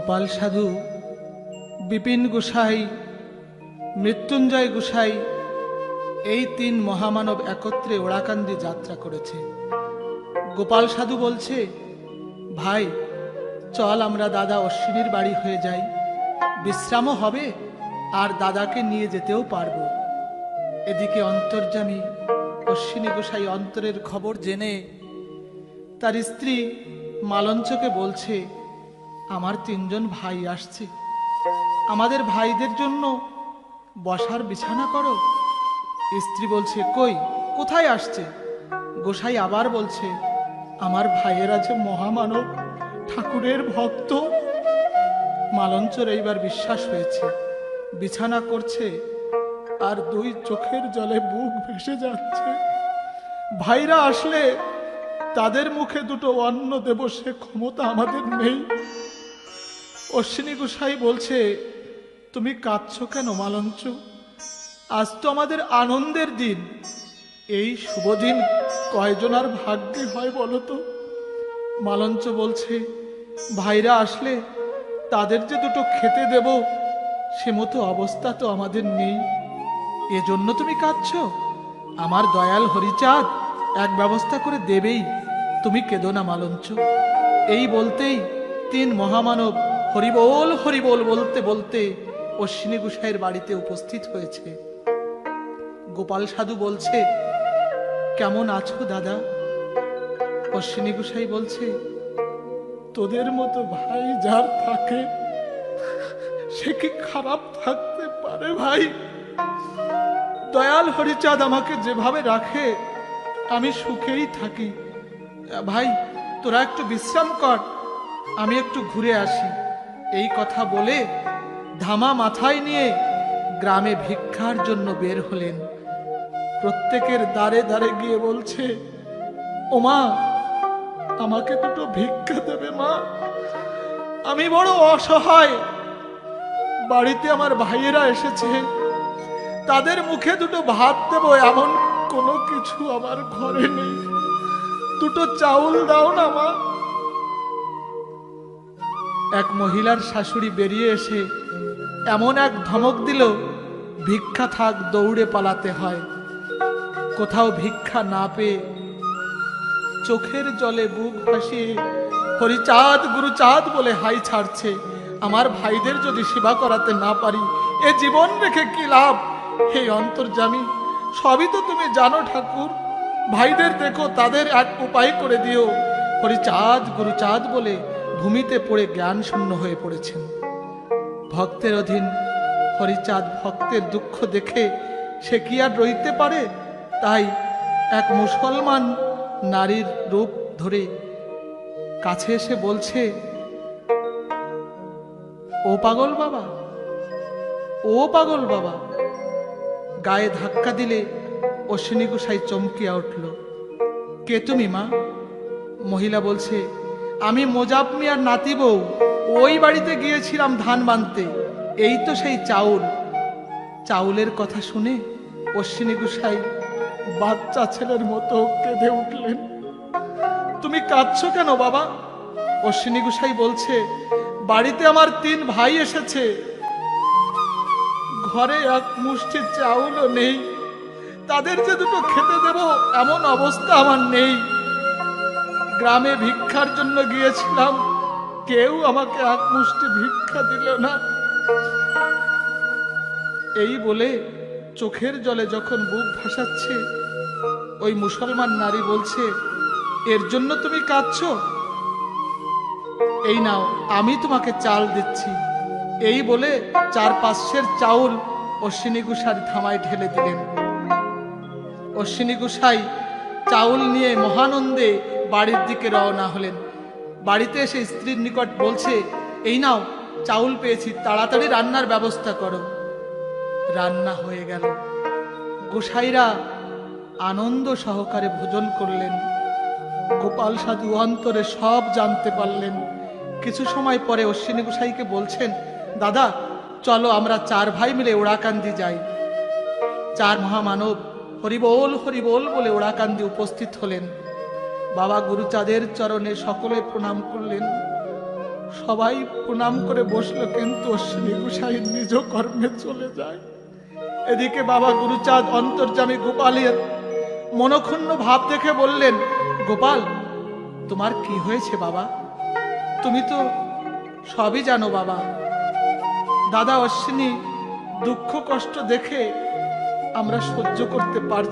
গোপাল সাধু, বিপিন গোসাই, মৃত্যুঞ্জয় গোসাই, এই তিন মহামানব একত্রে ওড়াকান্দি যাত্রা করেছে। গোপাল সাধু বলছে, ভাই, চল আমরা দাদা অশ্বিনীর বাড়ি হয়ে যাই। বিশ্রামও হবে, আর দাদাকে নিয়ে যেতেও পারব। এদিকে অন্তর্জামী অশ্বিনী গোসাই অন্তরের খবর জেনে তার স্ত্রী মালঞ্চকে বলছে আমার তিনজন ভাই আসছে। আমাদের ভাইদের জন্য বসার বিছানা করো। স্ত্রী বলছে, কই, কোথায় আসছে? গোসাই আবার বলছে, আমার ভাইয়ের আছে মহামানব, ঠাকুরের ভক্ত। মালঞ্চর এইবার বিশ্বাস হয়েছে। বিছানা করছে, আর দুই চোখের জলে বুক ভেসে যাচ্ছে। ভাইরা আসলে তাদের মুখে দুটো অন্ন দেব সে ক্ষমতা আমাদের নেই। অশ্বিনী গোসাই বলছে, তুমি কাঁদছ কেন, মালঞ্চ? আজ তো আমাদের আনন্দের দিন। এই শুভ দিন কয়জনার ভাগ্যে হয় বলো তো? মালঞ্চ বলছে, ভাইরা আসলে তাদের যে দুটো খেতে দেব, সে মতো অবস্থা তো আমাদের নেই। এজন্য তুমি কাঁদছ? আমার দয়াল হরিচাঁদ এক ব্যবস্থা করে দেবেই। তুমি কেঁদো না, মালঞ্চ। এই বলতেই তিন মহামানব হরিবোল হরিবোল বলতে বলতে অশ্বিনী গোসাইয়ের বাড়িতে উপস্থিত হয়েছে। গোপাল সাধু বলছে, কেমন আছো দাদা? অশ্বিনী গোসাই বলছে, তোদের মতো ভাই যার থাকে, সে কি খারাপ থাকতে পারে ভাই? দয়াল হরিচাঁদ আমাকে যেভাবে রাখে, আমি সুখেই থাকি। ভাই, তোরা একটু বিশ্রাম কর, আমি একটু ঘুরে আসি। এই কথা বলে ধামা মাথায় নিয়ে গ্রামে ভিক্ষার জন্য বের হলেন। প্রত্যেকের দ্বারে দ্বারে গিয়ে বলছে, ওমা, আমাকে দুটো ভিক্ষা দেবে মা। আমি বড় অসহায়। বাড়িতে আমার ভাইয়েরা এসেছে। তাদের মুখে দুটো ভাত দেব, এমন কোনো কিছু আমার ঘরে নেই। দুটো চাউল দাও না মা। এক মহিলার শাশুড়ি বেরিয়ে এসে এমন এক ধমক দিল, ভিক্ষা থাক, দৌড়ে পালাতে হয়। কোথাও ভিক্ষা না পেয়ে চোখের জলে বুক ভাসিয়ে হরিচাঁদ, গুরুচাঁদ বলে হাই ছাড়ছে, আমার ভাইদের যদি সেবা করাতে না পারি, এ জীবন রেখে কি লাভ? হে অন্তর্জামী সবই তো তুমি জানো ঠাকুর। ভাইদের দেখো, তাদের এক উপায় করে দিও। হরিচাঁদ, গুরুচাঁদ বলে ভূমিতে পড়ে জ্ঞান শূন্য হয়ে পড়েছেন। ভক্তের অধীন হরিচাঁদ ভক্তের দুঃখ দেখে সে কি আর রইতে পারে? তাই এক মুসলমান নারীর রূপ ধরে কাছে এসে বলছে, ও পাগল বাবা, ও পাগল বাবা। গায়ে ধাক্কা দিলে অশ্বিনী গোসাই চমকিয়া উঠল, কে তুমি মা? মহিলা বলছে আমি মোজাব মিয়ার নাতি বউ। ওই বাড়িতে গিয়েছিলাম ধান বানতে। এই তো সেই চাউল। চাউলের কথা শুনে অশ্বিনী গোসাই বাচ্চা ছেলের মতো কেঁদে উঠলেন। তুমি কাঁদছো কেন বাবা? অশ্বিনী গোসাই বলছে, বাড়িতে আমার তিন ভাই এসেছে। ঘরে এক মুষ্টি চাউলও নেই। তাদের যে দুটো খেতে দেব, এমন অবস্থা আমার নেই। গ্রামে ভিক্ষার জন্য গিয়েছিলাম। কেউ আমাকে এক মুষ্টি ভিক্ষা দিল না। এই বলে চোখের জলে যখন বুক ভাসাচ্ছে, ওই মুসলমান নারী বলছে, এর জন্য তুমি কাঁদছো? এই নাও, আমি তোমাকে চাল দিচ্ছি। এই বলে চার পাঁচশের চাউল অশ্বিনী গুসার থামায় ঢেলে দিলেন। অশ্বিনী গুসাই চাউল নিয়ে মহানন্দে বাড়ির দিকে রওনা হলেন। বাড়িতে এসে স্ত্রীর নিকট বলছে, এই নাও, চাউল পেয়েছি, তাড়াতাড়ি রান্নার ব্যবস্থা করো। রান্না হয়ে গেল। গোসাইরা আনন্দ সহকারে ভোজন করলেন। গোপাল সাধু অন্তরে সব জানতে পারলেন। কিছু সময় পরে অশ্বিনী গোসাইকে বলছেন, দাদা, চলো আমরা চার ভাই মিলে ওড়াকান্দি যাই। চার মহামানব হরিবোল হরিবোল বলে ওড়াকান্দি উপস্থিত হলেন। বাবা গুরুচাঁদের চরণে সকলে প্রণাম করলেন। সবাই প্রণাম করে বসল, কিন্তু অশ্বিনী গোসাই নিজ কর্মে চলে যায়। এদিকে বাবা গুরুচাঁদ অন্তর্জামী গোপালের মনক্ষুণ্ণ ভাব দেখে বললেন, গোপাল, তোমার কি হয়েছে বাবা? তুমি তো সবই জানো বাবা। দাদা অশ্বিনী দুঃখ কষ্ট দেখে আমরা সহ্য করতে পারছি